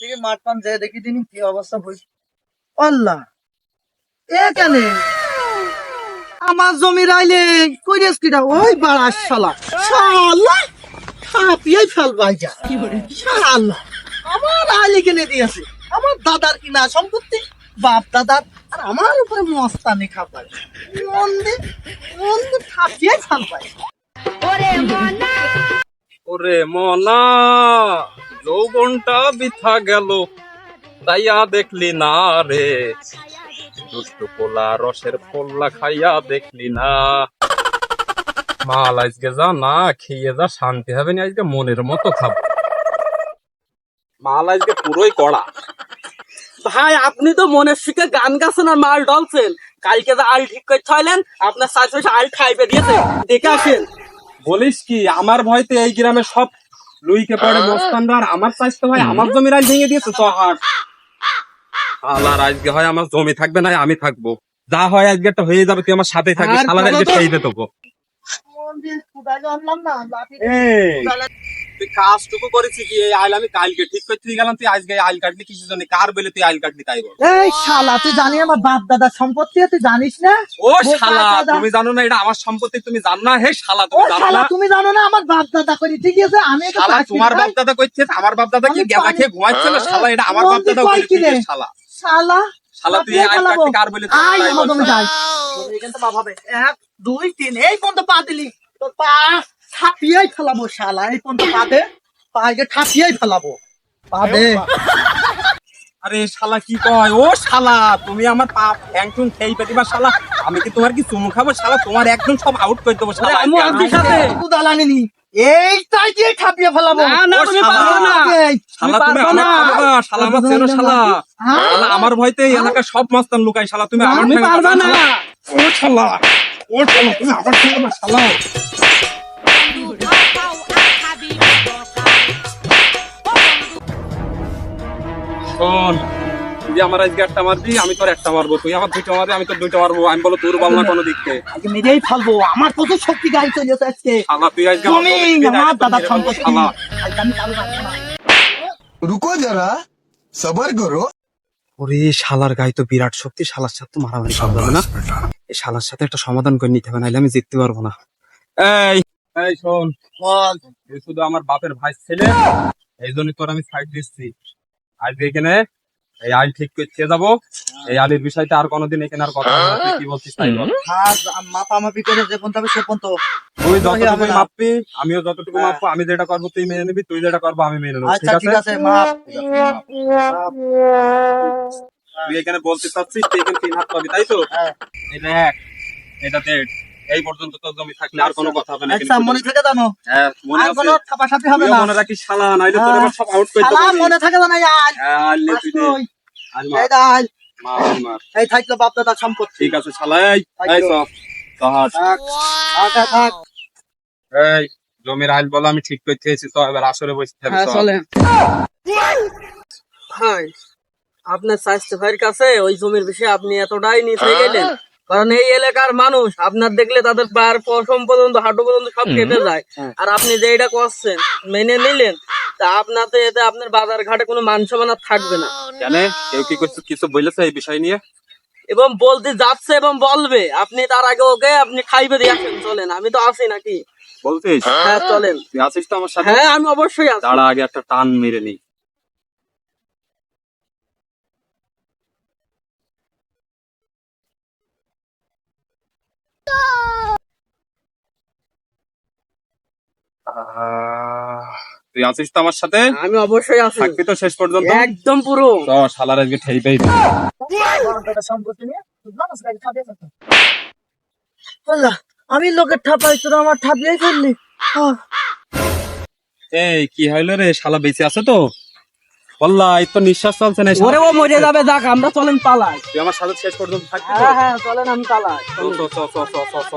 থেকে মাঠ পান যেয়ে দেখি দিনি কি অবস্থা হয়েছে আল্লাহ এ কেন? আমার জমি রাইলে কইরেস কিটা ওই বাড়া শালা। শালা হাপিয়াই ফেল ভাইজা শালা আমার আইলে কিনে দিয়েছে আমার দাদার কিনা সম্পত্তি? বাপ দাদার আর আমার উপরে মস্তানি খাবার। মন্দির মন্দির হাপিয়াই ফেল ভাই ওরে মনা। যৌবনটা বৃথা গেল তাইয়া দেখলি না রে। দুষ্টু পোলা রসের পোল্লা খাইয়া দেখলি না। মাল আজকে যা না খেয়ে যা শান্তি হবে না আজকে মনের মতো খাব। মাল আজকে পুরোই কড়া। ভাই আপনি তো মনের সুখে গান গাছেন আর মাল ডলছেন কালকে যা আল ঠিক করে থাইলেন আপনার চাষ আল খাইবে দিয়েছে। দেখে আসেন। বলিস কি আমার ভয়তে এই গ্রামে সব লুইকে পড়ে মস্তানদার আর আমার স্বাস্থ্য ভাই আমার জমি রাজ ভেঙে দিয়েছে তো হাট। আল্লাহ আজকে হয় আমার জমি থাকবে না আমি থাকব। যা হয় আজকে একটা হয়ে যাবে তুই আমার সাথে থাকবি আর শালার আজকে। খেয়ে দে তুই কাজটুকু করেছি কি? এই আইল আমি কালকে ঠিক করতে দিয়ে গেলাম তুই আজকে আইল কাটলি কিছু জানি কার বলে তুই আইল কাটলি তাই বল। এই শালা তুই জানি আমার বাপ দাদার সম্পত্তি তুই জানিস না? ও শালা দাদা। তুমি জানো না এটা আমার সম্পত্তি তুমি জানো না? হে শালা তুমি জানো না? তুমি জানো না আমার বাপ দাদা করি ঠিক আছে? আমি শালা তোমার করি। বাপ দাদা করছে আমার বাপ দাদা কি গেদা খেয়ে ঘুমাচ্ছিল শালা এটা আমার বাপ দাদা কয় কি রে? শালা। শালা শালা তুই আইল কাটলি কার বলে তুই আই তাই আমার বল। জমি যাই। এখান থেকে বাপ হবে। এক দুই তিন এই পর্যন্ত পা দিলি। তোর পা। ছাপিয়াই ফেলাবো শালা এই পর্যন্ত পা দে পায়ে ঠাপিয়াই ফেলাবো পা দে আরে শালা কি কয়? ও শালা তুমি আমার পাপ ঠ্যাংটুং খেয়ে পেটিবা শালা। আমি কি তোমার কি চুমু খাব শালা? তোমার একদম সব আউট করে দেবো শালা। আমিও আজকে সাথে। কুদালানি নি। এইটাই দিয়ে ঠাপিয়ে ফেলাবো। না, না, তুমি পারবে না। শালা তুমি পারবে আমার না। শালা আমার চেনো শালা? শালা আমার ভয়তে এই এলাকার সব মাস্তান লুকাই শালা। তুমি আমার পারবে না। ও শালা ও শালা তুমি আমার শালা। যে আমার আজকে একটা মারবি আমি তোর একটা মারবো। তুই আমার দুইটা মারবি আমি তোর দুইটা মারবো। আমি বলো তোর কোনো দিক থেকে। নিজেই আমার শক্তি চলে আজকে। আল্লাহ তুই আজকে আমার দাদা সন্তোষ আল্লাহ রুকো যারা সবার করো। ওরে শালার গায়ে তো বিরাট শক্তি শালার সাথে তো মারামারি করা যাবে না? এই শালার সাথে একটা সমাধান করে নিতে হবে নাহলে আমি জিততে পারব না। এই এই শোন শুধু আমার বাপের ভাই ছেলে এই জন্য তোর আমি সাইড দিচ্ছি। আজকে এখানে এই আইল ঠিক করতে যাব। এই আলির বিষয়টা আর কোনোদিন এখানে আর কথা না। কি বলছিস তাই বল। মাপামাপি করে যে পর্যন্ত হবে সে পর্যন্ত তুই যতটুকু মাপবি আমিও যতটুকু মাপবো আমি যেটা করব তুই মেনে নিবি তুই যেটা করব আমি মেনে নেব আচ্ছা ঠিক ঠিক আছে আছে মাপ। তুই এখানে বলতে চাচ্ছিস তুই এখানে তিন হাত পাবি তাই তো? হ্যাঁ। এই দেখ এটা দেখ এই পর্যন্ত তোর জমি থাকলে আর কোনো কথা হবে না আচ্ছা মনে থাকে জানো? হ্যাঁ মনে আছে। কোনো হবে না। মনে রাখিস শালা নাইলে তোর এবার সব আউট করে শালা মনে থাকে জানো আজ হ্যাঁ আইলে তুই। আজ মার। এই দাল মার মার। এই থাকল বাপ দাদার সম্পত্তি। ঠিক আছে শালা এই এই সব। থাক। আচ্ছা থাক। এই জমির আইল বলো আমি ঠিক করতে এসেছি তো এবার আসরে বসতে হবে হ্যাঁ চল। চলেন। ভাই আপনার স্বাস্থ্য ভাইয়ের কাছে ওই জমির বিষয়ে আপনি এতটাই নিচে গেলেন। কারণ এই এলাকার মানুষ আপনার দেখলে তাদের পায়ের পশম পর্যন্ত হাঁটু পর্যন্ত সব কেটে যায়। আর আপনি যে এটা করছেন মেনে নিলেন তা আপনাতে এতে আপনার বাজার ঘাটে কোনো মান সম্মান থাকবে না। কেন? কেউ কি কিছু কিছু বলেছে এই বিষয় নিয়ে? এবং বলতে যাচ্ছে এবং বলবে আপনি তার আগে ওকে আপনি খাইবে দিয়েছেন চলেন। আমি তো আছি নাকি? বলছিস? হ্যাঁ চলেন। তুই আছিস তো আমার সাথে? হ্যাঁ আমি অবশ্যই আছি। দাঁড়া আগে একটা টান মেরে নি তুই আছিস তো আমার সাথে? আমি অবশ্যই আছি। থাকবি তো শেষ পর্যন্ত? একদম পুরো। তো শালার আজকে ঠেই পেয়ে আমি লোকের ঠাপাই তোরা আমার ঠাপিয়ে ফেললি। এই কি হইল রে? শালা বেঁচে আছে তো? বললা এই তো নিঃশ্বাস চলছে না ওরে ও মরে যাবে যাক আমরা চলেন পালাই। তুই আমার সাথে শেষ পর্যন্ত থাকবি হ্যাঁ হ্যাঁ চলেন আমি পালাই। চ, চ, চ, চ, চ, চ, চ।